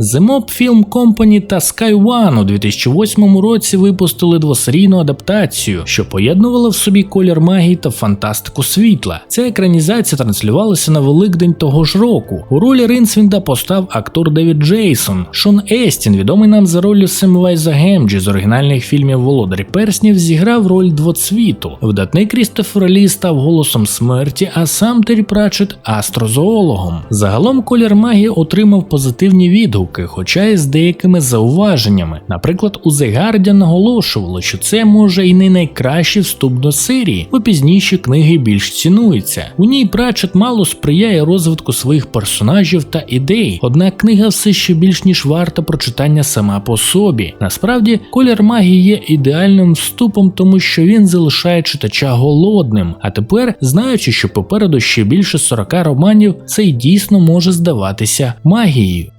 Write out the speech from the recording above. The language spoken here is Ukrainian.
The Mob Film Company та Sky One у 2008 році випустили двосерійну адаптацію, що поєднувала в собі колір магії та фантастику світла. Ця екранізація транслювалася на Великдень того ж року. У ролі Ринсвінда постав актор Девід Джейсон. Шон Естін, відомий нам за ролью Семвайза Гемджі з оригінальних фільмів Володарі Перснів, зіграв роль двоцвіту. Видатний Крістофер Лі став голосом смерті, а сам Террі Пратчет – астрозоологом. Загалом колір магії отримав позитивні відгуки, хоча й з деякими зауваженнями. Наприклад, у The Guardian наголошували, що це може і не найкращий вступ до серії, бо пізніші книги більш цінуються. У ній Пратчет мало сприяє розвитку своїх персонажів та ідей, однак книга все ще більш ніж варта прочитання сама по собі. Насправді, колір магії є ідеальним вступом, тому що він залишає читача голодним. А тепер, знаючи, що попереду ще більше 40 романів, це й дійсно може здаватися магією.